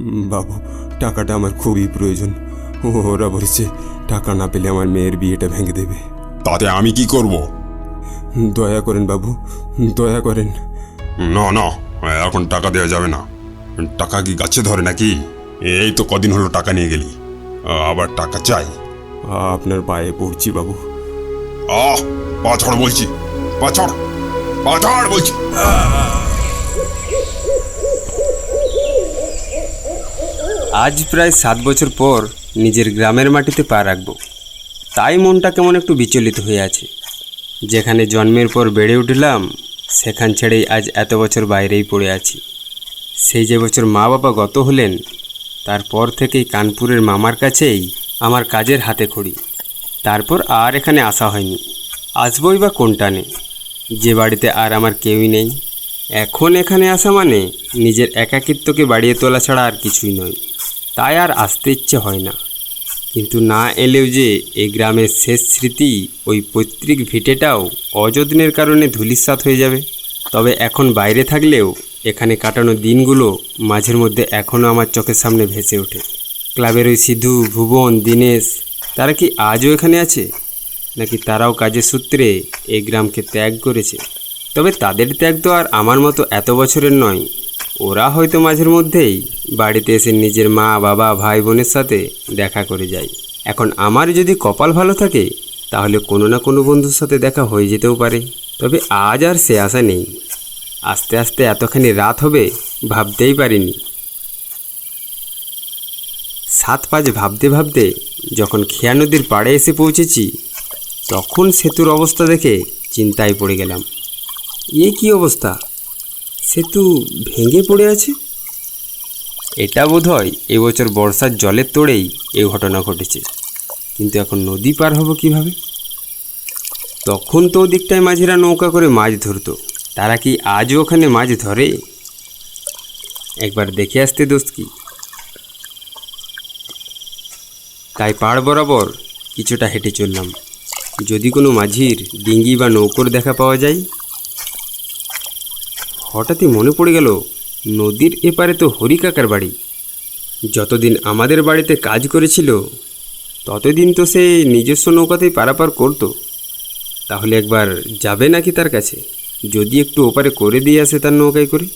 বাবু টাকাটা আমার খুবই প্রয়োজন। ওরা বলেছে টাকা না পেলে আমার মেয়ের বিয়েটা ভেঙে দেবে। তাতে আমি কি করব? দয়া করেন বাবু দয়া করেন। না না এখন টাকা দেওয়া যাবে না। টাকা কি গাছে ধরে নাকি? এই তো কদিন হলো টাকা নিয়ে গেলি। আবার টাকা চাই। আপনার পায়ে পড়ছি বাবু। আহ পাছড় বলছি পাছড় পাছড় বলছি। আজ প্রায় সাত বছর পর নিজের গ্রামের মাটিতে পা রাখব। তাই মনটা কেমন একটু বিচলিত হয়ে আছে। যেখানে জন্মের পর বেড়ে উঠলাম, সেখান ছেড়েই আজ এত বছর বাইরেই পড়ে আছি। সেই যে বছর মা বাবা গত হলেন, তারপর থেকেই কানপুরের মামার কাছেই আমার কাজের হাতে খড়ি। তারপর আর এখানে আসা হয়নি। আসবই বা কোনটানে যে বাড়িতে আর আমার কেউই নেই এখন এখানে আসা মানে নিজের একাকিত্বকে বাড়িয়ে তোলা ছাড়া আর কিছুই নয়। তাই আর আসতে ইচ্ছে হয় না। কিন্তু না এলেও যে এই গ্রামের শেষ স্মৃতি ওই পৈতৃক ভিটেটাও অযত্নের কারণে ধূলিসাৎ হয়ে যাবে। তবে এখন বাইরে থাকলেও এখানে কাটানো দিনগুলো মাঝের মধ্যে এখনও আমার চোখের সামনে ভেসে ওঠে। ক্লাবের ওই সিধু, ভুবন, দীনেশ, তারা কি আজও এখানে আছে? নাকি তারাও কাজের সূত্রে এই গ্রামকে ত্যাগ করেছে? তবে তাদের ত্যাগ তো আর আমার মতো এত বছরের নয়। ওরা হয়তো মাঝের মধ্যেই বাড়িতে এসে নিজের মা, বাবা, ভাই, বোনের সাথে দেখা করে যায়। এখন আমার যদি কপাল ভালো থাকে, তাহলে কোনো না কোনো বন্ধুর সাথে দেখা হয়ে যেতেও পারে। তবে আজ আর সে আশা নেই। আস্তে আস্তে এতখানি রাত হবে, ভাবতেই পারিনি। সাত পাঁচ ভাবতে ভাবতে যখন খেয়া নদীর পাড়ে এসে পৌঁছেছি, তখন সেতুর অবস্থা দেখে চিন্তায় পড়ে গেলাম। এ কি অবস্থা? সেতু ভেঙে পড়ে আছে। এটা বোধ হয় এবছর বর্ষার জলের তোড়েই এ ঘটনা ঘটেছে। কিন্তু এখন নদী পার হব কীভাবে? তখন তো ওদিকটায় মাঝিরা নৌকা করে মাছ ধরতো। তারা কি আজও ওখানে মাছ ধরে? একবার দেখে আসতে দোস্ত কি? তাই পাড় বরাবর কিছুটা হেঁটে চললাম। যদি কোনো মাঝির ডিঙ্গি বা নৌকোর দেখা পাওয়া যায় হঠাৎই মনে পড়ে গেল, নদীর এপারে তো হরিকাকার বাড়ি। যতদিন আমাদের বাড়িতে কাজ করেছিল, ততদিন তো সে নিজস্ব নৌকাতেই পারাপার করতো। তাহলে একবার যাবে নাকি তার কাছে? যদি একটু ওপারে করে দিয়ে আসে তার নৌকায় করে।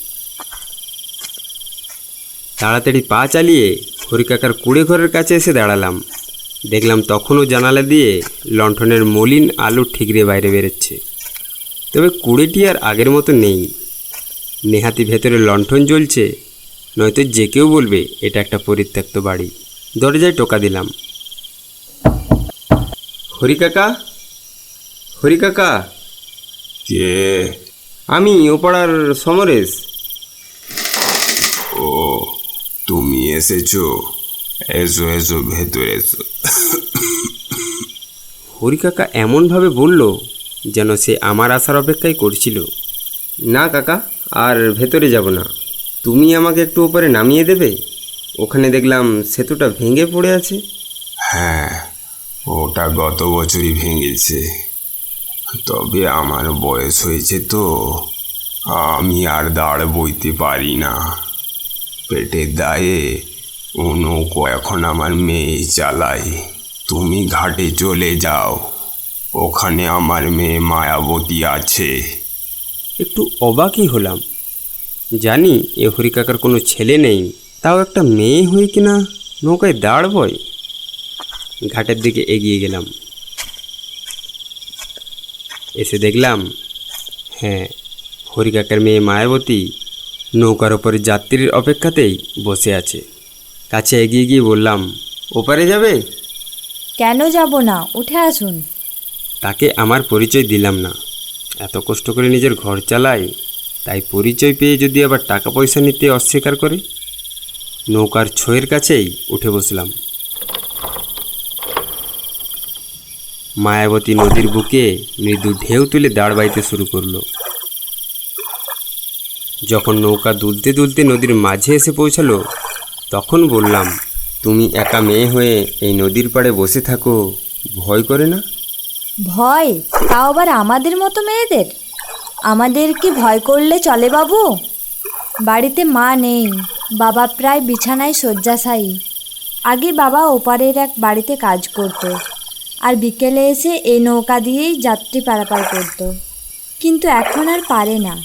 তাড়াতাড়ি পা চালিয়ে হরিকাকার কুড়ে ঘরের কাছে এসে দাঁড়ালাম। দেখলাম তখনও জানালা দিয়ে লণ্ঠনের মলিন আলো ঠিকরে বাইরে বেরোচ্ছে। তবে কুড়েটি আর আগের মতো নেই। নেহাতি ভেতরে লণ্ঠন জ্বলছে। নয়তো যে কেউ বলবে এটা একটা পরিত্যক্ত বাড়ি। দরজায় টোকা দিলাম। হরিকাকা হরিকাকা কে? আমি ওপাড়ার সমরেশ। ও তুমি এসেছ। এসো এসো ভেতরে এসো। হরিকাকা এমনভাবে বলল যেন সে আমার আসার অপেক্ষাই করছিল। না কাকা। আর ভেতরে যাব না। তুমি আমাকে একটু ওপরে নামিয়ে দেবে? ওখানে দেখলাম সেতুটা ভেঙে পড়ে আছে। হ্যাঁ ওটা গত বছরই ভেঙেছে। তবে আমার বয়স হয়েছে তো, আমি আর দাঁড় বইতে পারি না। পেটের দায়ে ও নৌকো এখন আমার মেয়ে চালায়। তুমি ঘাটে চলে যাও। ওখানে আমার মেয়ে মায়াবতী আছে। একটু অবাকই হলাম। জানি এ হরিকাকার কোনো ছেলে নেই তাও একটা মেয়ে হয়ে কিনা নৌকায় দাঁড়বয় ঘাটের দিকে এগিয়ে গেলাম। এসে দেখলাম হ্যাঁ হরিকাকার মেয়ে মায়াবতী নৌকার ওপরে যাত্রীর অপেক্ষাতেই বসে আছে। কাছে এগিয়ে গিয়ে বললাম ওপারে যাবে? কেন যাব না? উঠে আসুন। তাকে আমার পরিচয় দিলাম না। এত কষ্ট করে নিজের ঘর চালাই, তাই পরিচয় পেয়ে যদি আবার টাকা পয়সা নিতে অস্বীকার করে? নৌকার ছোঁয়ের কাছেই উঠে বসলাম। মায়াবতী নদীর বুকে মৃদু ঢেউ তুলে দাঁড় বাইতে শুরু করল। যখন নৌকা দুলতে দুলতে নদীর মাঝে এসে পৌঁছালো, তখন বললাম, তুমি একা মেয়ে হয়ে এই নদীর পাড়ে বসে থাকো, ভয় করে না? ভয়? তাও আবার আমাদের মতো মেয়েদের? আমাদের কি ভয় করলে চলে বাবু? বাড়িতে মা নেই, বাবা প্রায় বিছানায় শয্যাশায়ী। আগে বাবা ওপারের এক বাড়িতে কাজ করত আর বিকেলে এসে এই নৌকা দিয়েই যাত্রী পারাপার করত। কিন্তু এখন আর পারে না।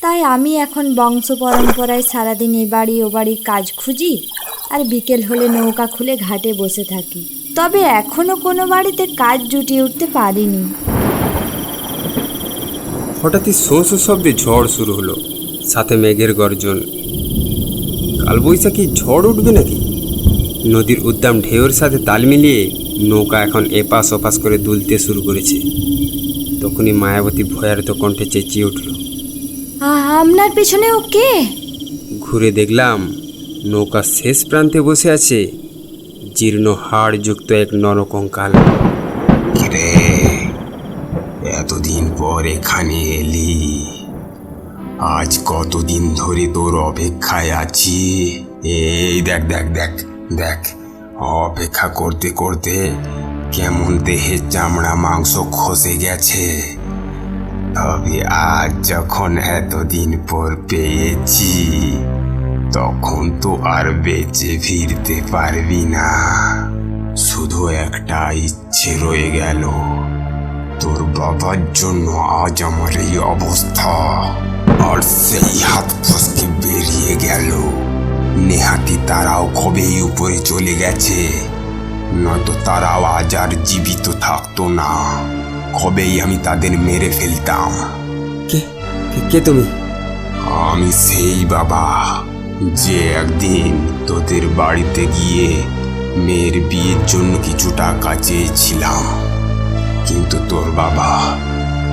তাই আমি এখন বংশ পরম্পরায় সারাদিন এ বাড়ি ও বাড়ি কাজ খুঁজি আর বিকেল হলে নৌকা খুলে ঘাটে বসে থাকি। তবে এখনও কোনো বাড়িতে কাজ জুটিয়ে উঠতে পারিনি। হঠাৎই শোঁ শোঁ শব্দে ঝড় শুরু হলো। সাথে মেঘের গর্জন। কালবৈশাখী ঝড় উঠবে নাকি? নদীর উদ্দাম ঢেউয়ের সাথে তাল মিলিয়ে নৌকা এখন এপাশ ওপাশ করে দুলতে শুরু করেছে। তখনই মায়াবতী ভয়ার্ত কণ্ঠে চেঁচিয়ে উঠল আপনার পেছনে ও কে? ঘুরে দেখলাম নৌকার শেষ প্রান্তে বসে আছে জীর্ণ হাড়যুক্ত এক নরকঙ্কাল। এতদিন পর এখানে এলি। আজ কতদিন ধরে তোর অপেক্ষায় আছি? এই দেখ দেখ দেখ দেখ, অপেক্ষা করতে করতে কেমন দেহের চামড়া মাংস খসে গেছে। তবে আজ যখন এতদিন পর পেয়েছি তখন তো আর বেঁচে ফিরতে পারবি না। শুধু একটা ইচ্ছে রয়ে গেল। তোর বাবার জন্য আজ আমার এই অবস্থা। আর সেই হাত ফসকে বেরিয়ে গেল। নেহাতি তারাও কবেই উপরে চলে গেছে। নয়তো তারাও আজ আর জীবিত থাকতো না। কবেই আমি তাদের মেরে ফেলতাম। কে? কে- তুমি? আমি সেই বাবা। যে একদিন তোদের বাড়িতে গিয়ে মেয়ের বিয়ের জন্য কিছু টাকা চেয়েছিলাম, কিন্তু তোর বাবা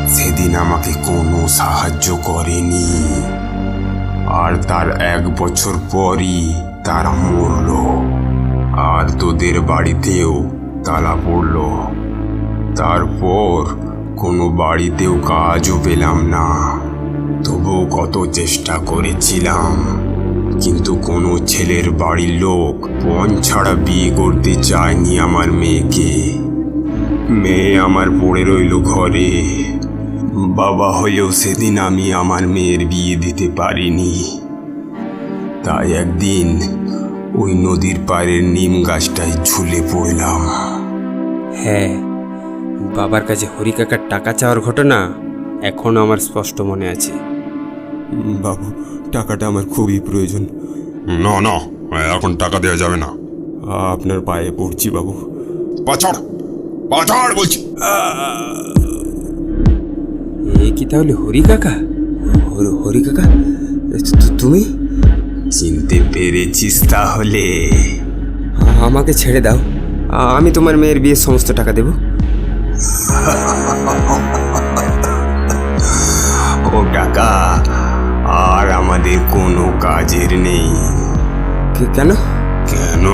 সেদিন আমাকে কোনো সাহায্য করেনি। আর তার এক বছর পরই তারা মরল, আর তোদের বাড়িতেও তালা পড়ল। তারপর কোনো বাড়িতেও কাজও পেলাম না, তবুও কত চেষ্টা করেছিলাম। কিন্তু কোনো ছেলের বাড়ির লোক পণ ছাড়া বিয়ে করতে চায়নি আমার মেয়েকে। মেয়ে আমার পড়ে রইল ঘরে। বাবা হয়েও সেদিন আমি আমার মেয়ের বিয়ে দিতে পারিনি। তাই একদিন ওই নদীর পাড়ের নিম গাছটায় ঝুলে পড়লাম। হ্যাঁ বাবার কাছে হরিকাকার টাকা চাওয়ার ঘটনা এখনও আমার স্পষ্ট মনে আছে। বাবু টাকাটা আমার খুবই প্রয়োজন। না না এখন টাকা দেওয়া যাবে না। আপনার পায়ে পড়ছি বাবু। পাছাড় পাছাড় বলছি। এ কি তাহলে হরি কাকা? হরি- কাকা? তুমি? চিনতে পেরেছিস তাহলে। আমাকে ছেড়ে দাও। আমি তোমার মেয়ের বিয়ের সমস্ত টাকা দেব। ও টাকা আর আমাদের কোনো কাজের নেই। কেন? কেন?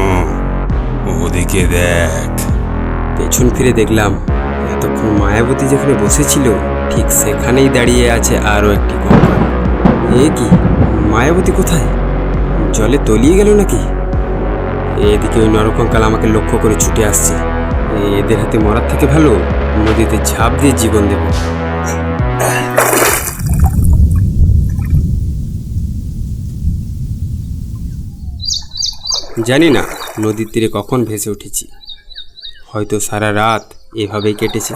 ওদিকে দেখ। পেছন ফিরে দেখলাম এতক্ষণ মায়াবতী যেখানে বসেছিল ঠিক সেখানেই দাঁড়িয়ে আছে আরও একটি কঙ্কাল। এ কি? মায়াবতী কোথায়? জলে তলিয়ে গেল নাকি? এদিকে ওই নরকঙ্কাল আমাকে লক্ষ্য করে ছুটে আসছে। এদের হাতে মরার থেকে ভালো নদীতে ঝাঁপ দিয়ে জীবন দেব। জানি না নদীর তীরে কখন ভেসে উঠেছি। হয়তো সারা রাত এভাবেই কেটেছে।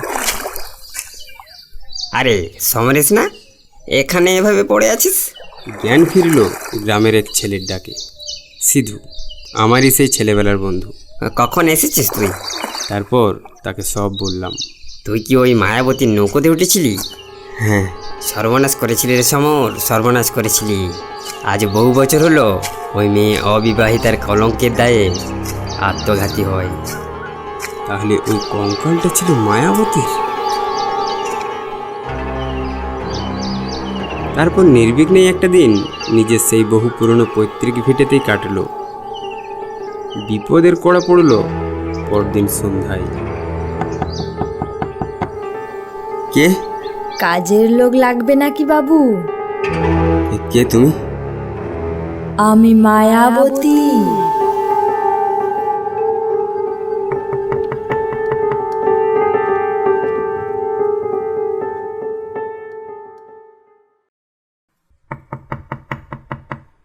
আরে সমরেশ না এখানে এভাবে পড়ে আছিস? জ্ঞান ফিরল গ্রামের এক ছেলের ডাকে। সিধু আমারই সেই ছেলেবেলার বন্ধু। কখন এসেছিস তুই? তারপর তাকে সব বললাম। তুই কি ওই মায়াবতীর নৌকোতে উঠেছিলি? হ্যাঁ। সর্বনাশ করেছিলি রে সমর সর্বনাশ করেছিলি। আজ বহু বছর হলো ওই মেয়ে অবিবাহিতার কলঙ্কের দায়ে আত্মঘাতী হয়। তাহলে ওই কঙ্কালটা ছিল মায়াবতীর? তারপর নির্বিঘ্নেই একটা দিন নিজের সেই বহু পুরনো পৈতৃক ভিটেতেই কাটলো। বিপদের কড়া পড়ল পরদিন সন্ধ্যায়। কে? কাজের লোক লাগবে নাকি বাবু? কে তুমি? আমি মায়াবতী।